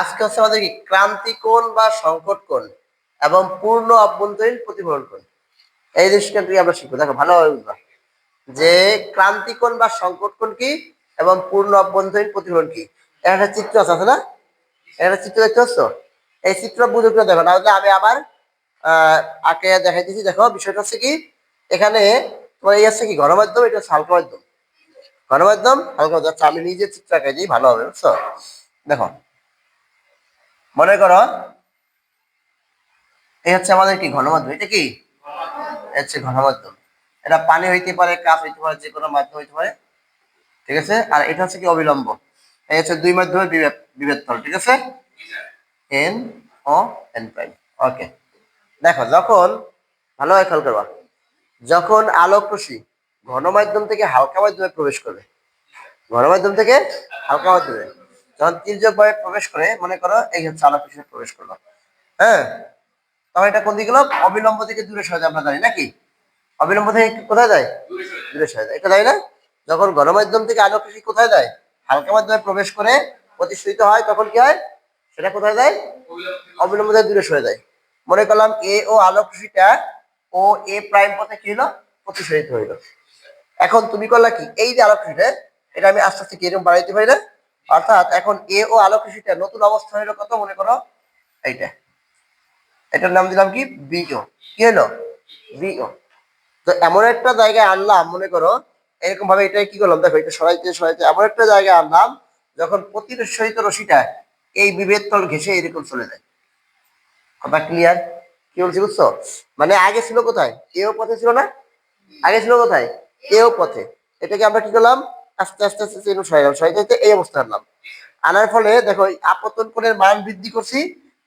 আজকে হচ্ছে আমাদের কি ক্রান্তি কোণ বা সংকট কোণ এবং পূর্ণ অভ্যন্তরীণ প্রতিফলন কোণ। এই জিনিসটা আমরা শিখব। দেখো ভালোভাবে বুঝবা? যে ক্রান্তি কোণ বা সংকট কোণ কি এবং পূর্ণ অভ্যন্তরীণ প্রতিফলন কি? একটা চিত্র আছে না? একটা চিত্র দেখতে পাচ্ছ? এই চিত্র বুঝে করে দেখো না আমি আবার আহ আঁকে দেখাইতেছি দেখো বিষয়টা হচ্ছে কি এখানে তোমার এই আছে কি গণমাধ্যম এটা হচ্ছে হালকা মাধ্যম। গণমাধ্যম হালকা মাধ্যম। আচ্ছা, আমি নিজে চিত্র আঁকাই দিই ভালো হবে বুঝছ? দেখো মনে করো এই হচ্ছে আমাদের কি, ঘনমাধ্যম? এটা কি? হচ্ছে ঘনমাধ্যম। এটা পানি হইতে পারে, কাপ হইতে পারে, যে কোনো মাধ্যম হইতে পারে। ঠিক আছে? আর এটা হচ্ছে কি অবিলম্ব? এই হচ্ছে দুই মাধ্যমে বিভেদ ঠিক আছে? N O N prime okay দেখো, যখন ভালোভাবে খেয়াল করবা। যখন আলোক রশ্মি ঘনমাধ্যম থেকে হালকা মাধ্যমে প্রবেশ করবে, ঘনমাধ্যম থেকে হালকা মাধ্যমে যখন তির্যক ভাবে প্রবেশ করে, মনে করো এই হচ্ছে আলোক রশ্মি প্রবেশ করল। হ্যাঁ? তখন এটা কোন দিকে অবিলম্ব থেকে দূরে সরে যায় আমরা জানি, নাকি? অবিলম্ব থেকে কোথায় যায়? দূরে সরে যায়। এটা যায় না? যখন গণমাধ্যম থেকে আলোক রশ্মি কোথায় যায়? হালকা মাধ্যমে প্রবেশ করে প্রতিষ্ঠিত হয়, তখন কি হয়? সেটা কোথায় যায়? অবিলম্ব থেকে দূরে সরে যায়। মনে করলাম এ ও আলোক রশ্মিটা ও এ প্রাইম পথে কি হলো? প্রতিসরিত হইল। এখন তুমি করলা কি? এই যে আলোক রশ্মিটা এটা আমি আস্তে আস্তে কি এরকম বাড়াইতে পারি না? অর্থাৎ এখন এ ও আলোক রশ্মিটা নতুন অবস্থা হইল কত মনে করো, এইটা। এটার নাম দিলাম কি? বিও কি হলো? বিও তো এমন একটা জায়গায় আনলাম, মনে করো এরকম ভাবে এটা কি করলাম? দেখো, এটা সরাইতে সরাইতে এমন একটা জায়গায় আনলাম, যখন প্রতিরসহিত রশিটা এই বিভেদ তল ঘেসে এরকম চলে যায়। কথা ক্লিয়ার কি বলছি, বুঝছ? মানে আগে ছিল কোথায়? এও পথে ছিল না? আগে ছিল কোথায়? এও পথে। এটাকে আমরা কি করলাম? আস্তে আস্তে আস্তে এরকম সরাইলাম সরাইতে এই অবস্থা আনলাম আনার ফলে দেখো আপতন কোণের মান বৃদ্ধি করছি।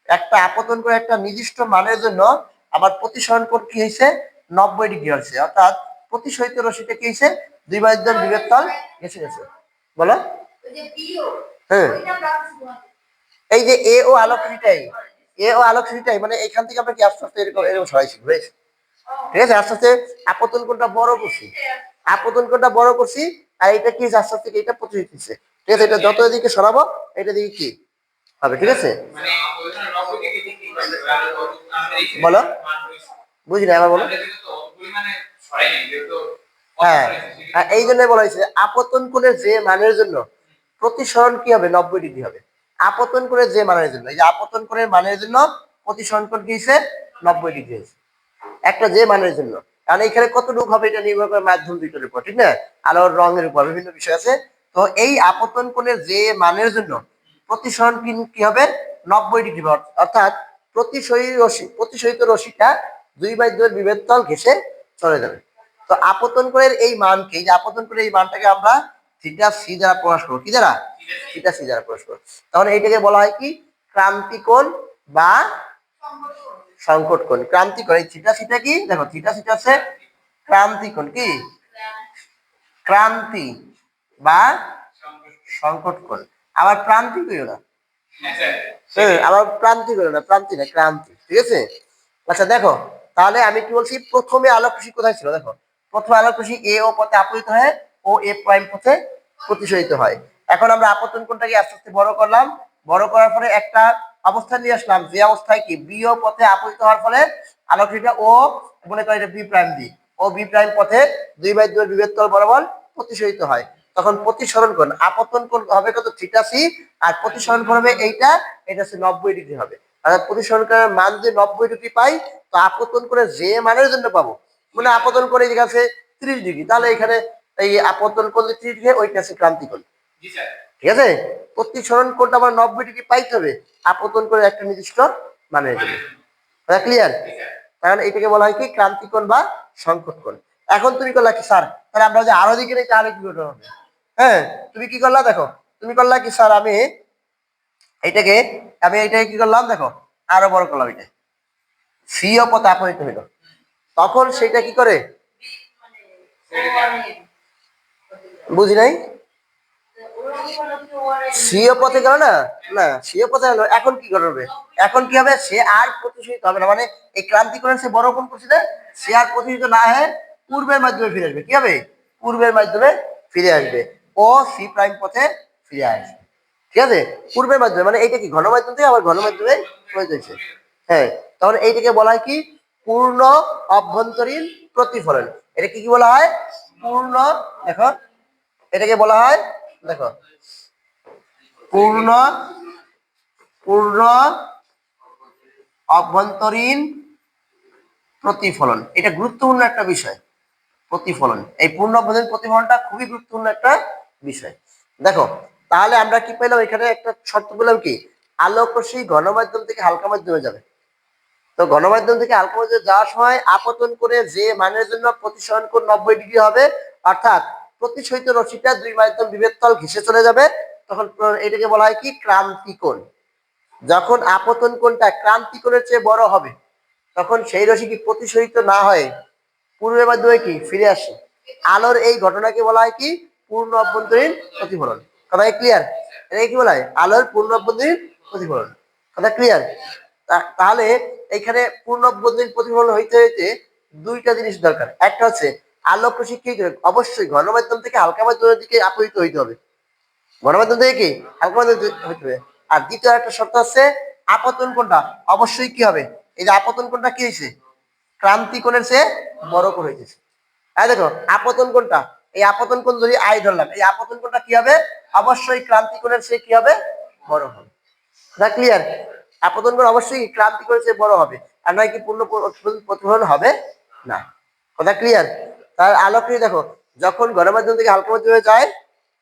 একটা আপতন করে একটা নির্দিষ্ট মানের জন্য আবার প্রতিসরণ কোণ কি হয়েছে? নব্বই ডিগ্রি হয়েছে। অর্থাৎ প্রতিসহিত রশিটা কি হয়েছে? দুই মাধ্যম বিভেদ তল গেছে গেছে। বলো? হ্যাঁ। এই যে এ ও আলোক রশ্মিটাই এ ও আলোক রশ্মিটাই মানে এখান থেকে আমরা কি আস্তে আস্তে এরকম এরকম সরাইছি ঠিক আছে? আস্তে আস্তে আপতন কোণটা বড় করছি। আপতন কোণটা বড় করছি আর এটা কি আস্তে আস্তে এটা প্রতিহিত হচ্ছে ঠিক আছে, এটা যত এদিকে সরাবো, এটা দিকে কি? হবে, ঠিক আছে? বলো। বুঝলি আবার বলো। হ্যাঁ আর এই জন্য বলা হয়েছে আপতন কোণের যে মানের জন্য প্রতিসরণ কি হবে? নব্বই ডিগ্রি হবে। আপতন করে যে মানের জন্য, এই যে আপতন কোণের মানের জন্য প্রতিসরণ কোণ কি হয়েছে? নব্বই ডিগ্রি হয়েছে। একটা যে মানের জন্য। কারণ এখানে কত লুক হবে এটা নির্ভর করে মাধ্যম দুইটার উপর, ঠিক না? আলোর রঙের উপর বিভিন্ন বিষয় আছে। তো এই আপতন কোণের যে মানের জন্য প্রতিসরণ কি হবে? নব্বই ডিগ্রি অর্থাৎ প্রতিসয়ী রশি প্রতিসহিত রশিটা দুই বাই দুই বিভেদ তল ঘেসে চলে যাবে। তো আপতন কোণের এই মানকে যে আপতন কোণের এই মানটাকে আমরা থিটা সি দ্বারা প্রকাশ করব। কি দ্বারা? থিটা সি দ্বারা প্রকাশ করব। তাহলে এইটাকে বলা হয় কি? ক্রান্তিকোণ বা সংকট কোণ ক্রান্তি কোণ এই থিটা সিটা কি? দেখো থিটা সিটা আছে ক্রান্তি কোণ কি? ক্রান্তি বা সংকট কোণ। আবার প্রান্তি করিও না। হ্যাঁ, আবার প্রান্তি করিও না প্রান্তি না ক্রান্তি ঠিক আছে? আচ্ছা দেখো তাহলে আমি কি বলছি প্রথমে আলোক রশ্মি কোথায় ছিল? দেখো প্রথমে আলোক রশ্মি এ ও পথে আপতিত হয় ও এ প্রাইম পথে প্রতিসরিত হয়। এখন আমরা আপতন কোনটাকে আস্তে আস্তে বড় করলাম। বড় করার পরে একটা অবস্থা নিয়ে আসলাম। যে অবস্থায় কি? বি ও পথে আপতিত হওয়ার ফলে আলোক রশ্মিটা ও মনে করি এটা বি প্রাইম দি ও বি প্রাইম পথে দুই বাই দুই বিভেদ তল বরাবর প্রতিসরিত হয়। তখন প্রতিসরণ কোণ আপতন কোণ হবে কত? থিটা সি আর প্রতিসরণ কোণ হবে এইটা এটা হচ্ছে নব্বই ডিগ্রি হবে। অর্থাৎ প্রতিসরণ কোণের মান যদি নব্বই ডিগ্রি পাই তো আপতন করে যে মানের জন্য পাবো? মানে আপতন করে এদিকে আছে ত্রিশ ডিগ্রি। তাহলে এখানে এই আপতন করলে ত্রিশ ডিগ্রি ওইটা আছে ক্রান্তি কোণ জি, স্যার। ঠিক আছে? প্রতিসরণ কোণটা আমার নব্বই ডিগ্রি পাইতে হবে। আপতন করে একটা নির্দিষ্ট মানের জন্য ক্লিয়ার কারণ এটাকে বলা হয় কি? ক্রান্তিকোণ বা সংকট কোণ এখন তুমি করলা কি স্যার? তাহলে আমরা যে আরও দিকে নেই তাহলে কি করতে হবে? হ্যাঁ তুমি কি করলা? দেখো তুমি করলা কি স্যার? আমি এইটাকে আমি এটাকে কি করলাম? দেখো আরও বড় করলাম এটা সি ও পথে আপহিত হইল। তখন সেটা কি করে? বুঝি নাই? সিও পথে গেল না? না, সিও পথে গেল। এখন কি করবে? এখন কি হবে? সে আর প্রতিষ্ঠিত হবে না। মানে এই ক্রান্তি করে সে বড় কোন করছে সে আর প্রতিষ্ঠিত না হয়ে পূর্বের মাধ্যমে ফিরে আসবে। কি হবে? পূর্বের মাধ্যমে ফিরে আসবে। ও সি প্রাইম পথে ফিরে আসবে। ঠিক আছে? পূর্বের মাধ্যমে। মানে এইটা কি ঘন মাধ্যম থেকে আবার ঘন মাধ্যমে হয়েছে? হ্যাঁ তাহলে এইটাকে বলা হয় কি? পূর্ণ অভ্যন্তরীণ প্রতিফলন। এটা কি কি বলা হয়? পূর্ণ, দেখো, এটাকে বলা হয় দেখো। পূর্ণ পূর্ণ, অভ্যন্তরীণ প্রতিফলন। এটা গুরুত্বপূর্ণ একটা বিষয়, প্রতিফলন। এই পূর্ণ, অভ্যন্তরীণ প্রতিফলনটা খুবই গুরুত্বপূর্ণ একটা বিষয়। দেখো, তাহলে আমরা কি পেলাম? এখানে একটা শর্ত পেলাম কি? আলোক রশ্মি থেকে হালকা মাধ্যমে যাবে। তো গণমাধ্যম থেকে হালকা মাধ্যমে যাওয়ার সময় আপতন করে যে মানের জন্য প্রতিসরণ কোণ নব্বই ডিগ্রি হবে, অর্থাৎ প্রতিসহিত রশ্মিটা দুই মাধ্যম বিভেদ তল ঘেসে চলে যাবে, তখন এটাকে বলা হয় কি? ক্রান্তিকোণ। যখন আপতন কোণটা ক্রান্তিকোণের চেয়ে বড় হবে, তখন সেই রশ্মি কি প্রতিসহিত না হয় পূর্বের মাধ্যমে কি? ফিরে আসে। আলোর এই ঘটনাকে বলা হয় কি? পূর্ণ অভ্যন্তরীণ প্রতিফলন। কথা ক্লিয়ার এটাকে কি বলা হয়? আলোর পূর্ণ অভ্যন্তরীণ প্রতিফলন। কথা ক্লিয়ার তাহলে এখানে পূর্ণ অভ্যন্তরীণ প্রতিফলন হইতে হইতে দুইটা জিনিস দরকার। একটা হচ্ছে কি করবে? অবশ্যই ঘনমাধ্যম থেকে হালকা মাধ্যমের দিকে আপতিত হইতে হবে। গণমাধ্যম থেকে কি? হালকা মাধ্যম হইতে হবে। আর দ্বিতীয় একটা শর্ত আছে, আপতন কোনটা অবশ্যই কি হবে? এই যে আপতন কোনটা কি হয়েছে ক্রান্তি কোণের বড় কোণ হইতেছে। হ্যাঁ দেখো, আপতন কোনটা এই আপতন কোণ যদি আই ধরলাম। এই আপতন কোনটা কি হবে? অবশ্যই ক্রান্তি কোণের কি হবে? বড় হবে। না ক্লিয়ার আপতন কোণ অবশ্যই ক্রান্তি কোণের বড় হবে। আর নয় কি পূর্ণ প্র- প্রতিফলন হবে না। কথা ক্লিয়ার তার আলোকে দেখো, যখন গণমাধ্যম থেকে হালকা মাধ্যমে যায়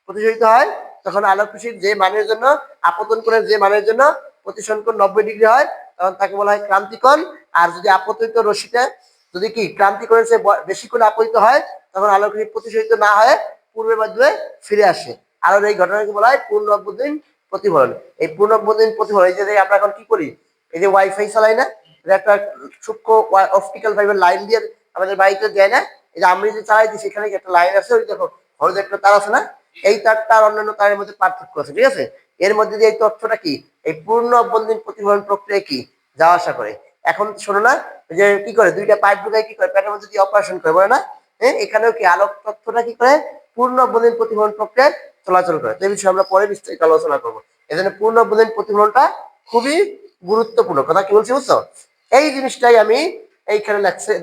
প্রতিযোগিত হয়, তখন আলোক রশ্মির যে মানের জন্য, আপতন কোণের যে মানের জন্য প্রতিসরণ কোণ নব্বই ডিগ্রি হয়, তখন তাকে বলা হয় ক্রান্তিকোণ। আর যদি আপতিত রশ্মিটা যদি কি ক্রান্তিকোণের ব- বেশি কোণ আপতিত হয়, তখন আলোক রশ্মি প্রতিসরিত না হয় পূর্বের মাধ্যমে ফিরে আসে। আর এই ঘটনাকে বলা হয় পূর্ণ অভ্যন্তরীণ প্রতিফলন। এই পূর্ণ অভ্যন্তরীণ প্রতিফলন, এই যে আমরা এখন কি করি? এই যে ওয়াইফাই চালাই না, এটা একটা সূক্ষ্ম অপটিক্যাল ফাইবার লাইন দিয়ে আমাদের বাড়িতে দেয় না এই যে আমি যে চালাই দিই সেখানে একটা লাইন আছে? ওই দেখো হলুদ একটা তার আছে না? এই তারটা অন্যান্য তারের মধ্যে পার্থক্য আছে, ঠিক আছে? এর মধ্যে দিয়ে এই তথ্যটা কি? এই পূর্ণ অভ্যন্তরীণ প্রতিফলন প্রক্রিয়া কি? যাওয়া আসা করে। এখন শোনো না, যে কি করে? দুইটা পাইপ ঢুকায় কি করে? প্যাটের মধ্যে দিয়ে অপারেশন করে, বলে না? হ্যাঁ এখানেও কি আলোক তথ্যটা কি করে? পূর্ণ অভ্যন্তরীণ প্রতিফলন প্রক্রিয়ায় চলাচল করে। এই বিষয়ে আমরা পরে বিস্তারিত আলোচনা করব। এই জন্য পূর্ণ অভ্যন্তরীণ প্রতিফলনটা খুবই গুরুত্বপূর্ণ। কথা কি বলছি, বুঝছ? এই জিনিসটাই আমি এইখানে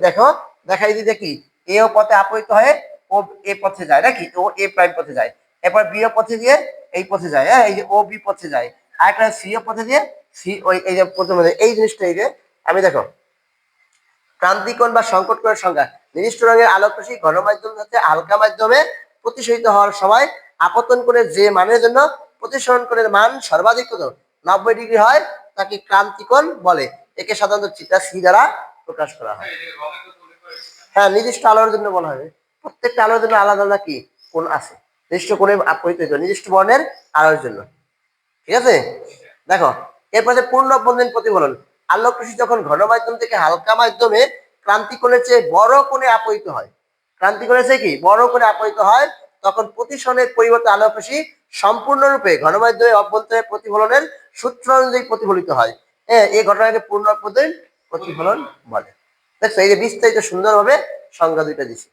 দেখো, দেখাই দিই দেখি এ ও পথে আপতিত হয়ে ও এ পথে যায়, নাকি? ও এ প্রাইম পথে যায়। এরপর বি ও পথে দিয়ে এই পথে যায় হ্যাঁ? এই যে ও বি পথে যায়। আর একটা সি ও পথে দিয়ে সি ওই, এই যে প্রথমে এই জিনিসটা এই যে, আমি দেখো। ক্রান্তিকোণ বা সংকট কোণের সংখ্যা নির্দিষ্ট রঙের আলোক রশ্মি ঘন মাধ্যম সাথে হালকা মাধ্যমে প্রতিসরিত হওয়ার সময় আপতন করে যে মানের জন্য প্রতিসরণ করে মান সর্বাধিক কত? নব্বই ডিগ্রি হয়, তাকে ক্রান্তিকোণ বলে। একে সাধারণত চিত্রা সি দ্বারা প্রকাশ করা হয়। হ্যাঁ নির্দিষ্ট আলোর জন্য বলা হবে। প্রত্যেকটা আলোর জন্য আলাদা আলাদা কি? কোন আছে। নির্দিষ্ট কোণে হইতে নির্দিষ্ট বর্ণের আলোর জন্য। ঠিক আছে? দেখো, এরপরে পূর্ণ অভ্যন্তরীণ প্রতিফলন। আলোক রশ্মি যখন ঘন মাধ্যম থেকে হালকা মাধ্যমে ক্রান্তি কোণের চেয়ে বড় কোণে আপতিত হয়। ক্রান্তি কোণের চেয়ে কি? বড় কোণে আপতিত হয়। তখন প্রতিসরণের পরিবর্তে আলোক রশ্মি সম্পূর্ণরূপে ঘন মাধ্যমে অভ্যন্তরের প্রতিফলনের সূত্র অনুযায়ী প্রতিফলিত হয়। হ্যাঁ এই ঘটনাকে পূর্ণ প্রতিফলন বলে। দেখছ, এই যে বিস্তারিত সুন্দরভাবে সংজ্ঞা দুইটা দিছি।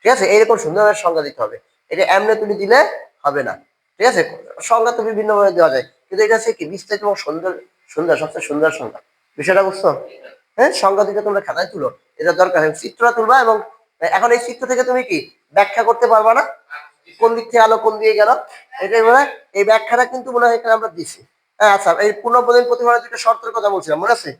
ঠিক আছে? এইরকম সুন্দরভাবে সংজ্ঞা দিতে হবে। এটা এমনি তুমি দিলে হবে না। ঠিক আছে? সংজ্ঞা তো বিভিন্ন ভাবে দেওয়া যায়। কিন্তু এটা হচ্ছে কি? বিস্তারিত এবং সুন্দর সুন্দর, সবচেয়ে সুন্দর সংজ্ঞা। বিষয়টা বুঝছ? হ্যাঁ? সংজ্ঞা দুইটা তোমরা খাতায় তুলো। এটা দরকার চিত্রটা তুলবা এবং এখন এই চিত্র থেকে তুমি কি ব্যাখ্যা করতে পারবা না? কোন দিক থেকে আলো কোন দিয়ে গেল? এটাই মনে এই ব্যাখ্যাটা কিন্তু মনে হয় এখানে আমরা দিছি। হ্যাঁ আচ্ছা। এই পুনঃপ্রদান প্রতিফলনের দুটো শর্তের কথা বলছিলাম, মনে আছে?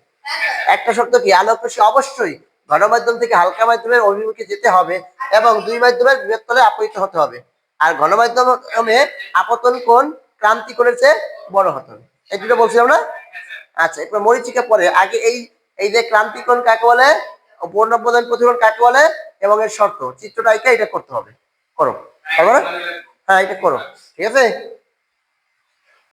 একটা শর্ত কি? আলোক অবশ্যই ঘন মাধ্যম থেকে হালকা মাধ্যমের অভিমুখে যেতে হবে এবং দুই মাধ্যমের বৃহত্তলে আপতিত হতে হবে। আর ঘন মাধ্যমে আপতন কোণ, ক্রান্তি চেয়ে বড় হতে হবে। এই দুটো বলছিলাম না? আচ্ছা এরপর মরিচিকা পরে। আগে এই এই যে ক্রান্তি কোণ কাকে বলে বর্ণপ্রদান প্রতিফলন কাকে বলে, এবং এর শর্ত, চিত্রটা এটা করতে হবে। করো। না? হ্যাঁ এটা করো। ঠিক আছে?